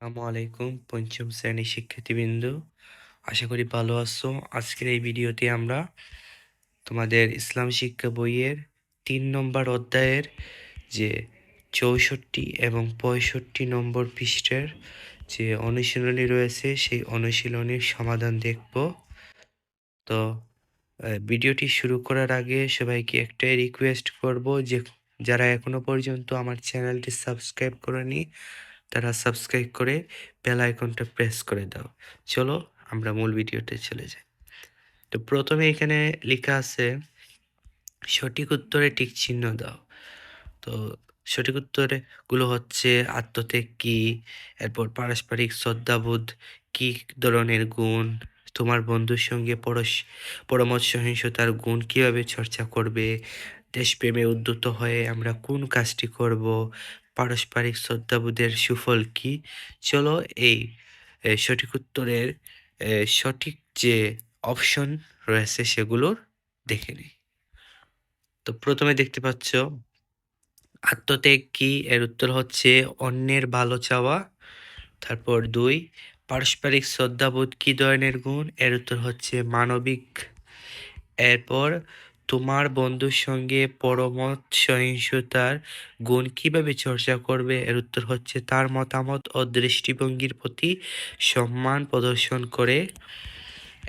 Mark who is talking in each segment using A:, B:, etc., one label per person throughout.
A: আসসালামু আলাইকুম, পঞ্চম শ্রেণির শিক্ষার্থীবৃন্দ। আশা করি ভালো আছো। আজকের এই ভিডিওতে আমরা তোমাদের ইসলাম শিক্ষা বইয়ের তিন নম্বর অধ্যায়ের যে চৌষট্টি এবং পঁয়ষট্টি নম্বর পৃষ্ঠের যে অনুশীলনী রয়েছে, সেই অনুশীলনীর সমাধান দেখব। তো ভিডিওটি শুরু করার আগে সবাইকে একটাই রিকোয়েস্ট করব যে, যারা এখনও পর্যন্ত আমার চ্যানেলটি সাবস্ক্রাইব করেনি তারা সাবস্ক্রাইব করে বেল আইকনটা প্রেস করে দাও। চলো আমরা মূল ভিডিওতে চলে যাই। তো প্রথমে এখানে লেখা আছে, সঠিক উত্তরে টিক চিহ্ন দাও। তো সঠিক উত্তরে গুলো হচ্ছে আত্মত্যাগ কি, এরপর পারস্পরিক শ্রদ্ধাবোধ কি ধরনের গুণ, তোমার বন্ধুর সঙ্গে পরশ পরমত সহিংসতার গুণ কীভাবে চর্চা করবে, দেশপ্রেমে উদ্যত হয়ে আমরা কোন কাজটি করব পারস্পরিক শ্রদ্ধাবোধের সুফল কি? চলো এই সঠিক উত্তরের সঠিক যে অপশন রয়েছে সেগুলোর দেখে নিই। তো প্রথমে দেখতে পাচ্ছ, আত্মত্যাগ কি? এর উত্তর হচ্ছে অন্যের ভালো চাওয়া। তারপর দুই, পারস্পরিক শ্রদ্ধাবোধ কি ধরনের গুণ? এর উত্তর হচ্ছে মানবিক। এরপর তোমার বন্ধুর সঙ্গে পরমত সহিংসতার গুণ কীভাবে চর্চা করবে? এর উত্তর হচ্ছে, তার মতামত ও দৃষ্টিভঙ্গির প্রতি সম্মান প্রদর্শন করে।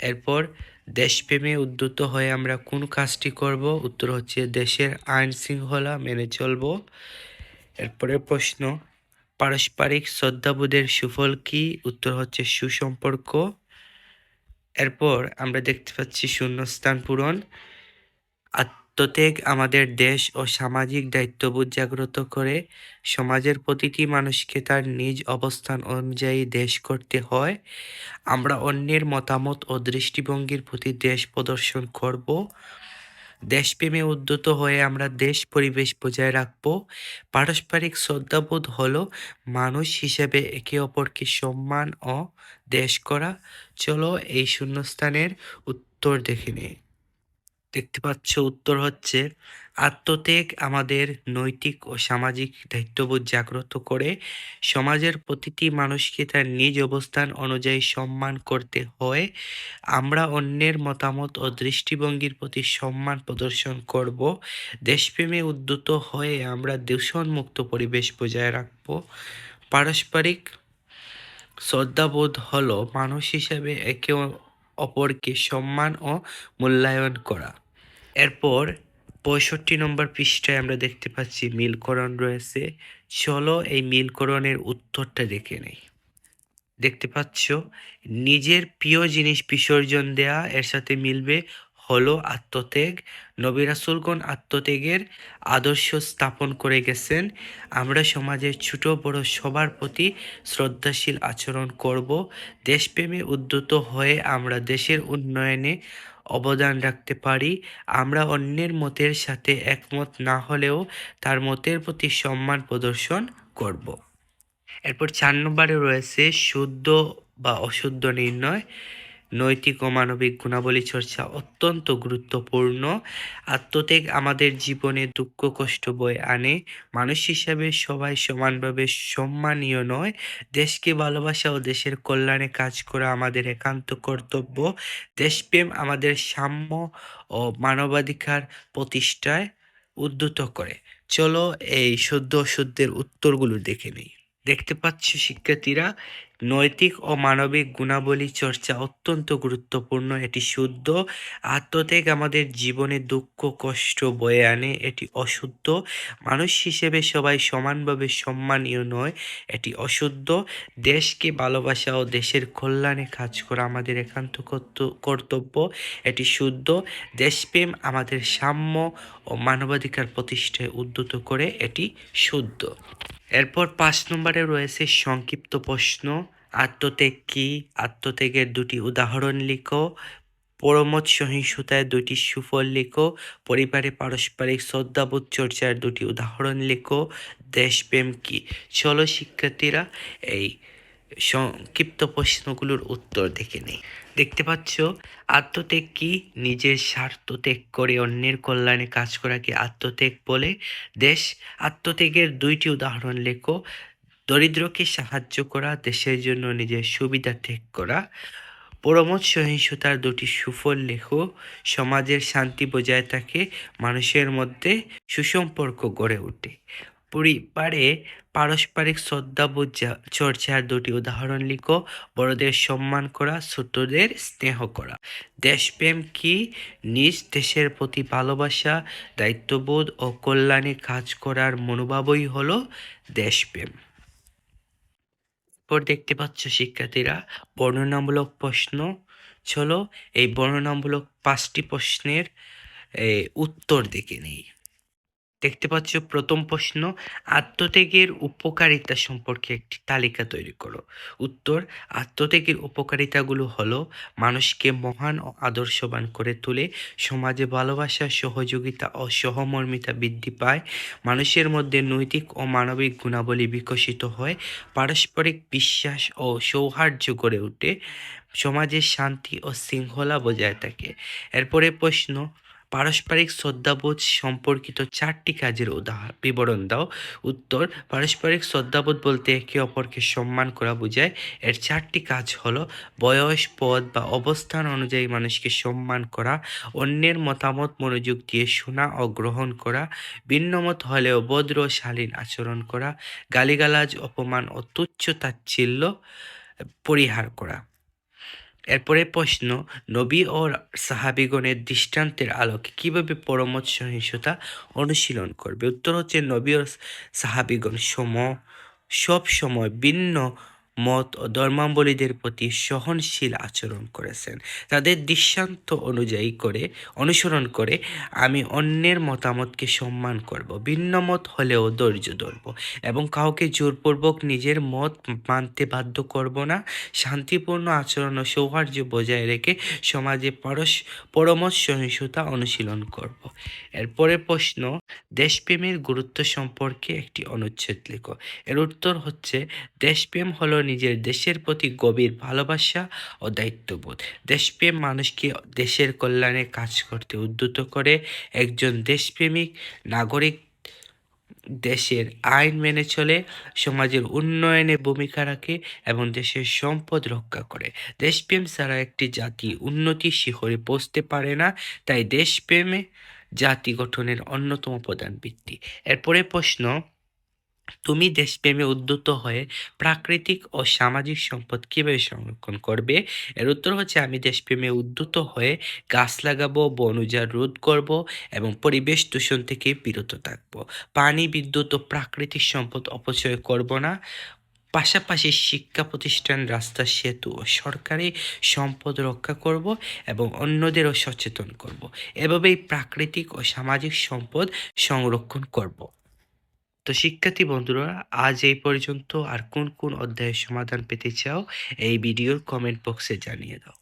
A: এরপর, দেশপ্রেমে উদ্যত হয়ে আমরা কোন কাজটি করব? উত্তর হচ্ছে, দেশের আইন শৃঙ্খলা মেনে চলব। এরপরের প্রশ্ন, পারস্পরিক শ্রদ্ধাবোধের সুফল কি? উত্তর হচ্ছে, সুসম্পর্ক। এরপর আমরা দেখতে পাচ্ছি শূন্যস্থান পূরণ। আত্মত্যাগ আমাদের দেশ ও সামাজিক দায়িত্ববোধ জাগ্রত করে, সমাজের প্রতিটি মানুষকে তার নিজ অবস্থান অনুযায়ী দেশ করতে হয়। আমরা অন্যের মতামত ও দৃষ্টিভঙ্গির প্রতি দেশ প্রদর্শন করব। দেশপ্রেমে উদ্যত হয়ে আমরা দেশ পরিবেশ বজায় রাখব। পারস্পরিক শ্রদ্ধাবোধ হল মানুষ হিসেবে একে অপরকে সম্মান ও দেশ করা। চলো এই শূন্যস্থানের উত্তর দেখে নিই। দেখতে পাচ্ছ, উত্তর হচ্ছে আত্মত্যাগ আমাদের নৈতিক ও সামাজিক দায়িত্ববোধ জাগ্রত করে। সমাজের প্রতিটি মানুষকে তার নিজ অবস্থান অনুযায়ী সম্মান করতে হয়। আমরা অন্যের মতামত ও দৃষ্টিভঙ্গির প্রতি সম্মান প্রদর্শন করব। দেশপ্রেমে উদ্যত হয়ে আমরা দূষণমুক্ত পরিবেশ বজায় রাখব। পারস্পরিক শ্রদ্ধাবোধ হলো মানুষ হিসাবে একে অপরকে সম্মান ও মূল্যায়ন করা। এরপর পঁয়ষট্টি নম্বর পৃষ্ঠায় আমরা দেখতে পাচ্ছি মিলকরণ রয়েছে। চলো এই মিলকরণের উত্তরটা দেখে নেই। দেখতে পাচ্ছ, নিজের প্রিয় জিনিস বিসর্জন দেয়া, এর সাথে মিলবে হলো আত্মত্যাগ। নবী রাসূলগণ আত্মত্যাগের আদর্শ স্থাপন করে গেছেন। আমরা সমাজের ছোট, বড় সবার প্রতি শ্রদ্ধাশীল আচরণ করব। দেশপ্রেমে উদ্যত হয়ে আমরা দেশের উন্নয়নে অবদান রাখতে পারি। আমরা অন্যের মতের সাথে একমত না হলেও তার মতের প্রতি সম্মান প্রদর্শন করব। এরপর চার নম্বরে রয়েছে শুদ্ধ বা অশুদ্ধ নির্ণয়। নৈতিক ও মানবিক গুণাবলী চর্চা অত্যন্ত গুরুত্বপূর্ণ। আত্মত্যাগ আমাদের জীবনে দুঃখ, কষ্ট বয়ে আনে। মানুষ হিসাবে সবাই সমানভাবে সম্মানীয় নয়। দেশকে ভালোবাসা ও দেশের কল্যাণে কাজ করা আমাদের একান্ত কর্তব্য। দেশপ্রেম আমাদের সাম্য ও মানবাধিকার প্রতিষ্ঠায় উদ্যত করে। চলো এই শুদ্ধ অশুদ্ধের উত্তরগুলো দেখে নিই। দেখতে পাচ্ছ শিক্ষার্থীরা নৈতিক ও মানবিক গুণাবলী চর্চা অত্যন্ত গুরুত্বপূর্ণ। এটি শুদ্ধ। আত্মত্যাগ আমাদের জীবনে দুঃখ, কষ্ট বয়ে আনে। এটি অশুদ্ধ। মানুষ হিসেবে সবাই সমানভাবে সম্মানীয় নয়। এটি অশুদ্ধ। দেশকে ভালোবাসা ও দেশের কল্যাণে কাজ করা আমাদের একান্ত কর্ত- কর্তব্য। এটি শুদ্ধ। দেশপ্রেম আমাদের সাম্য ও মানবাধিকার প্রতিষ্ঠায় উদ্যত করে। এটি শুদ্ধ। এরপর পাঁচ নম্বরে রয়েছে সংক্ষিপ্ত প্রশ্ন। আত্মত্যাগ কি আত্মত্যাগের দুটি উদাহরণ লিখো। পরমত সহিংসতায় দুটি সুফল লেখো। পরিবারে পারস্পরিক শ্রদ্ধাবোধ চর্চার দুটি উদাহরণ লেখো। দেশপ্রেম কি? চলো শিক্ষার্থীরা এই সংক্ষিপ্ত প্রশ্নগুলোর উত্তর দেখে নেই। দেখতে পাচ্ছ? আত্মত্যাগ কি? নিজের স্বার্থ ত্যাগ করে অন্যের কল্যাণে কাজ করাকে আত্মত্যাগ বলে? দেশ, আত্মত্যাগের দুইটি উদাহরণ লেখো। দরিদ্রকে সাহায্য করা, দেশের জন্য নিজের সুবিধা ত্যাগ করা। পরমত সহিংসতার দুটি সুফল লেখ, সমাজের শান্তি বজায় থাকে, মানুষের মধ্যে সুসম্পর্ক গড়ে ওঠে। পরিবারে পারস্পরিক শ্রদ্ধাবোধ চর্চার দুটি উদাহরণ লিখো, বড়দের সম্মান করা, ছোটদের স্নেহ করা। দেশপ্রেম কি? নিজ দেশের প্রতি ভালোবাসা, দায়িত্ববোধ ও কল্যাণে কাজ করার মনোভাবই হলো দেশপ্রেম। এরপর দেখতে পাচ্ছ শিক্ষার্থীরা বর্ণনামূলক প্রশ্ন। চলো এই বর্ণনামূলক পাঁচটি প্রশ্নের উত্তর দেখে নেই। দেখতে পাচ্ছ, প্রথম প্রশ্ন, আত্মত্যাগের উপকারিতা সম্পর্কে একটি তালিকা তৈরি করো। উত্তর, আত্মত্যাগের উপকারিতাগুলো হলো, মানুষকে মহান ও আদর্শবান করে তোলে, সমাজে ভালোবাসা, সহযোগিতা ও সহমর্মিতা বৃদ্ধি পায়, মানুষের মধ্যে নৈতিক ও মানবিক গুণাবলী বিকশিত হয়, পারস্পরিক বিশ্বাস ও সৌহার্দ্য গড়ে ওঠে, সমাজে শান্তি ও শৃঙ্খলা বজায় থাকে। এরপরে প্রশ্ন পারস্পরিক শ্রদ্ধাবোধ সম্পর্কিত চারটি কাজের উদাহরণ বিবরণ দাও। উত্তর, পারস্পরিক শ্রদ্ধাবোধ বলতে একে অপরকে সম্মান করা বোঝায়। এর চারটি কাজ হলো বয়স, পদ বা অবস্থান অনুযায়ী মানুষকে সম্মান করা, অন্যের মতামত মনোযোগ দিয়ে শোনা ও গ্রহণ করা, ভিন্নমত হলেও ভদ্র শালীন আচরণ করা, গালিগালাজ, অপমান ও তুচ্ছ তাচ্ছিল্য পরিহার করা। এরপরে প্রশ্ন, নবী ও সাহাবিগণের দৃষ্টান্তের আলোকে কীভাবে পরমত সহিংসতা অনুশীলন করবে? উত্তর হচ্ছে, নবী ও সাহাবিগণ সম, সব সময় ভিন্ন মত ও ধর্মাবলীদের প্রতি সহনশীল আচরণ করেছেন। তাদের দৃষ্টান্ত অনুযায়ী করে, অনুসরণ করে আমি অন্যের মতামতকে সম্মান করব, ভিন্ন মত হলেও ধৈর্য ধরব এবং কাউকে জোরপূর্বক নিজের মত মানতে বাধ্য করব না। শান্তিপূর্ণ আচরণ ও সৌহার্দ্য বজায় রেখে সমাজে পরশ পরমত সহিংসতা অনুশীলন করব। এরপরে প্রশ্ন, দেশপ্রেমের গুরুত্ব সম্পর্কে একটি অনুচ্ছেদ লেখো। এর উত্তর হচ্ছে, দেশপ্রেম হলো নিজের দেশের প্রতি গভীর ভালোবাসা ও দায়িত্ববোধ। দেশপ্রেম মানুষকে দেশের কল্যাণে কাজ করতে উদ্যত করে। একজন দেশপ্রেমিক নাগরিক দেশের আইন মেনে চলে, সমাজের উন্নয়নে ভূমিকা রাখে এবং দেশের সম্পদ রক্ষা করে। দেশপ্রেম ছাড়া একটি জাতি উন্নতি শিখরে পৌঁছতে পারে না, তাই দেশপ্রেমে জাতি গঠনের অন্যতম প্রধান ভিত্তি। এরপরে প্রশ্ন তুমি দেশপ্রেমে উদ্যত হয়ে প্রাকৃতিক ও সামাজিক সম্পদ কীভাবে সংরক্ষণ করবে? এর উত্তর হচ্ছে, আমি দেশপ্রেমে উদ্যত হয়ে গাছ লাগাবো, বন উজাড় রোধ করব এবং পরিবেশ দূষণ থেকে বিরত থাকব। পানি, বিদ্যুৎ ও প্রাকৃতিক সম্পদ অপচয় করব না। পাশাপাশি শিক্ষা প্রতিষ্ঠান, রাস্তা, সেতু ও সরকারি সম্পদ রক্ষা করব এবং অন্যদেরও সচেতন করব। এভাবেই প্রাকৃতিক ও সামাজিক সম্পদ সংরক্ষণ করব। তো শিক্ষার্থী বন্ধুরা, আজ এই পর্যন্ত। আর কোন কোন অধ্যায়ের সমাধান পেতে চাও, এই ভিডিওর কমেন্ট বক্সে জানিয়ে দাও।